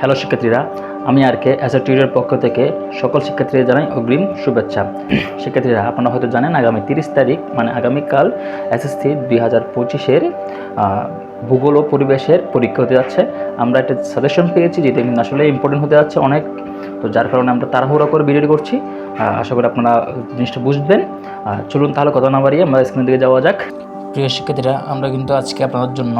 Hello শিক্ষার্থীরা, আমি আর কে as a tutor পক্ষ থেকে সকল শিক্ষার্থীদের জানাই অগ্রিম শুভেচ্ছা। শিক্ষার্থীরা, আপনারা হয়তো জানেন আগামী তিরিশ তারিখ মানে আগামীকাল এসএসসি দুই হাজার পঁচিশের ভূগোল ও পরিবেশের পরীক্ষা হতে যাচ্ছে। আমরা একটা সাজেশন পেয়েছি যেটা কিন্তু আসলে ইম্পর্টেন্ট হতে যাচ্ছে অনেক। তো যার কারণে আমরা তাড়াহুড়া করে ভিডিওটি করছি। আশা করি আপনারা জিনিসটা বুঝবেন। চলুন তাহলে কথা না বাড়িয়ে আমরা স্ক্রিনের দিকে যাওয়া যাক। প্রিয় শিক্ষার্থীরা, আমরা কিন্তু আজকে আপনাদের জন্য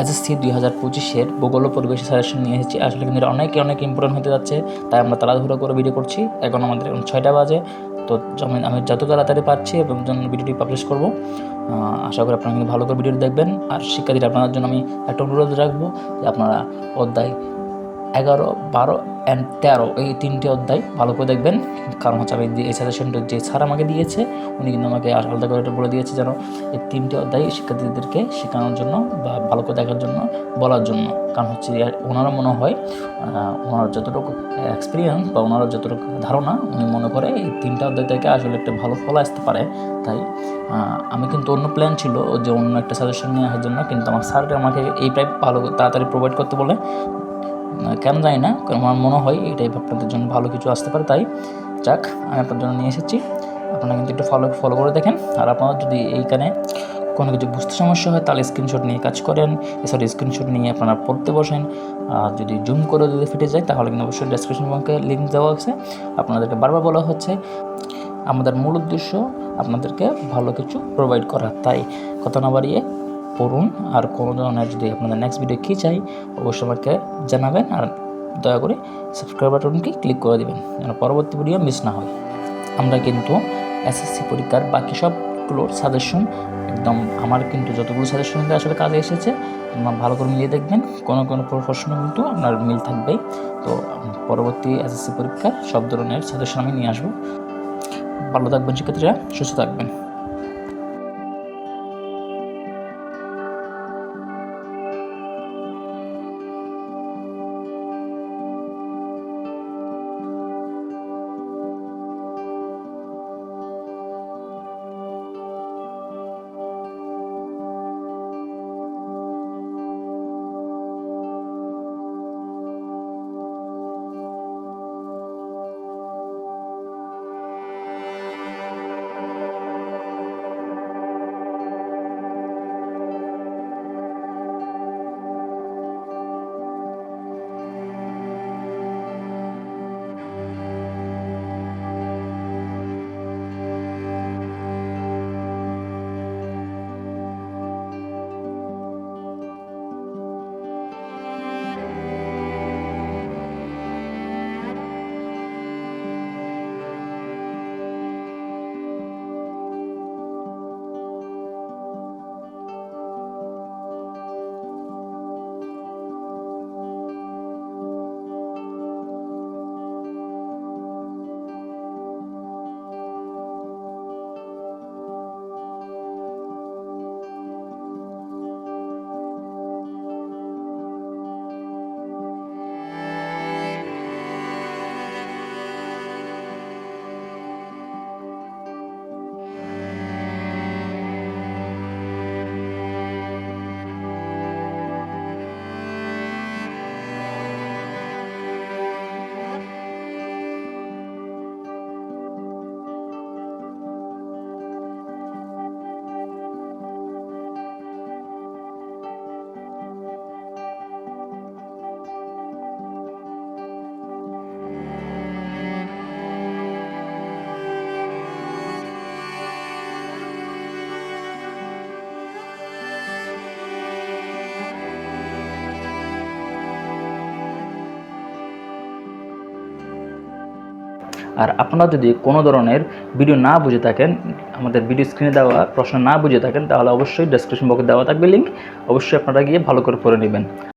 এসএসসি দুই হাজার পঁচিশের ভূগোল পরিবেশ সাজেশন নিয়ে এসেছি। আসলে কিন্তু অনেকে, অনেক ইম্পর্টেন্ট হতে যাচ্ছে, তাই আমরা তাড়াহুড়ো করে ভিডিও করছি। এখন আমাদের এখন ছয়টা বাজে, তো আমি যত তাড়াতাড়ি পারছি এবং জন্য ভিডিওটি পাবলিশ করব আশা করি আপনারা কিন্তু ভালো করে ভিডিওটি দেখবেন। আর শিক্ষার্থীরা, আপনাদের জন্য আমি একটা অনুরোধ রাখব যে আপনারা অধ্যায় এগারো, বারো অ্যান্ড তেরো। এই তিনটে অধ্যায় ভালো করে দেখবেন। কারণ হচ্ছে আমি এই সাজেশনটা যে স্যার আমাকে দিয়েছে, উনি কিন্তু আমাকে আলাদা করে বলে দিয়েছে যেন এই তিনটে অধ্যায় শিক্ষার্থীদেরকে শেখানোর জন্য বা ভালো করে দেখার জন্য, বলার জন্য। কারণ হচ্ছে ওনারা মনে হয় ওনার যতটুকু এক্সপিরিয়েন্স বা ওনার যতটুকু ধারণা, উনি মনে করে এই তিনটা অধ্যায় থেকে আসলে একটা ভালো ফল আসতে পারে। তাই আমি কিন্তু অন্য প্ল্যান ছিল যে অন্য একটা সাজেশন নিয়ে আসার জন্য, কিন্তু আমার স্যার আমাকে এই টাইপ ভালো তাড়াতাড়ি প্রোভাইড করতে বলে কেন জানি না, কারণ আমার মনে হয় এই টাইপ আপনাদের জন্য ভালো কিছু আসতে পারে। তাই যাক, আমি আপনার জন্য নিয়ে এসেছি। আপনারা কিন্তু একটু ফলো ফলো করে দেখেন। আর আপনারা যদি এইখানে কোনো কিছু বুঝতে সমস্যা হয়, তাহলে স্ক্রিনশট নিয়ে কাজ করেন। এছাড়া স্ক্রিনশট নিয়ে আপনারা পড়তে বসেন। আর যদি জুম করে যদি ফিটে যায়, তাহলে কিন্তু অবশ্যই ডেসক্রিপশন বক্সে লিঙ্ক দেওয়া আছে। আপনাদেরকে বারবার বলা হচ্ছে, আমাদের মূল উদ্দেশ্য আপনাদেরকে ভালো কিছু প্রোভাইড করা। তাই কথা না বাড়িয়ে পড়ুন। আর কোনো ধরনের যদি আপনাদের নেক্সট ভিডিও কী চাই, অবশ্যই আমাকে জানাবেন। আর দয়া করে সাবস্ক্রাইব বাটনকে ক্লিক করে দেবেন, যেন পরবর্তী ভিডিও মিস না হয়। আমরা কিন্তু এসএসসি পরীক্ষার বাকি সবগুলোর সাজেশন একদম আমার কিন্তু যতগুলো সাজেশন আসলে কাজে এসেছে ভালো করে মিলিয়ে দেখবেন। কোনো কোনো প্রশ্ন কিন্তু আপনার মিল থাকবেই। তো পরবর্তী এসএসসি পরীক্ষার সব ধরনের সাজেশন আমি নিয়ে আসব। ভালো থাকবেন শিক্ষার্থীরা, সুস্থ থাকবেন। আর আপনারা যদি কোনো ধরনের ভিডিও না বুঝে থাকেন, আমাদের ভিডিও স্ক্রিনে দেওয়া প্রশ্ন না বুঝে থাকেন, তাহলে অবশ্যই ডেসক্রিপশন বক্সে দেওয়া থাকবে লিঙ্ক অবশ্যই আপনারা গিয়ে ভালো করে পড়ে নেবেন।